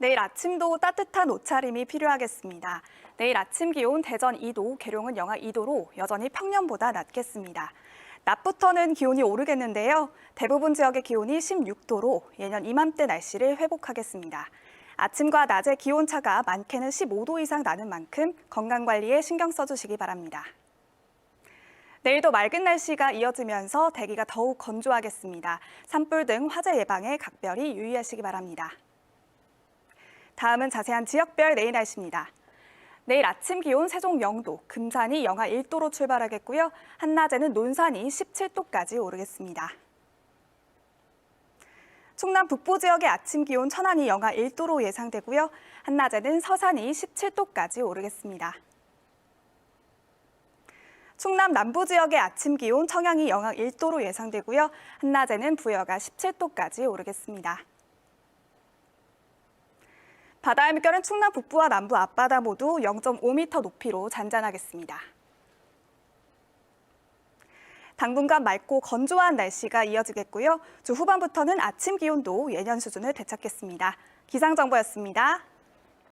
내일 아침도 따뜻한 옷차림이 필요하겠습니다. 내일 아침 기온 대전 2도, 계룡은 영하 2도로 여전히 평년보다 낮겠습니다. 낮부터는 기온이 오르겠는데요. 대부분 지역의 기온이 16도로 예년 이맘때 날씨를 회복하겠습니다. 아침과 낮의 기온 차가 많게는 15도 이상 나는 만큼 건강 관리에 신경 써주시기 바랍니다. 내일도 맑은 날씨가 이어지면서 대기가 더욱 건조하겠습니다. 산불 등 화재 예방에 각별히 유의하시기 바랍니다. 다음은 자세한 지역별 내일 날씨입니다. 내일 아침 기온 세종 0도, 금산이 영하 1도로 출발하겠고요. 한낮에는 논산이 17도까지 오르겠습니다. 충남 북부 지역의 아침 기온 천안이 영하 1도로 예상되고요. 한낮에는 서산이 17도까지 오르겠습니다. 충남 남부 지역의 아침 기온 청양이 영하 1도로 예상되고요. 한낮에는 부여가 17도까지 오르겠습니다. 바다의 물결은 충남 북부와 남부 앞바다 모두 0.5m 높이로 잔잔하겠습니다. 당분간 맑고 건조한 날씨가 이어지겠고요. 주 후반부터는 아침 기온도 예년 수준을 되찾겠습니다. 기상정보였습니다.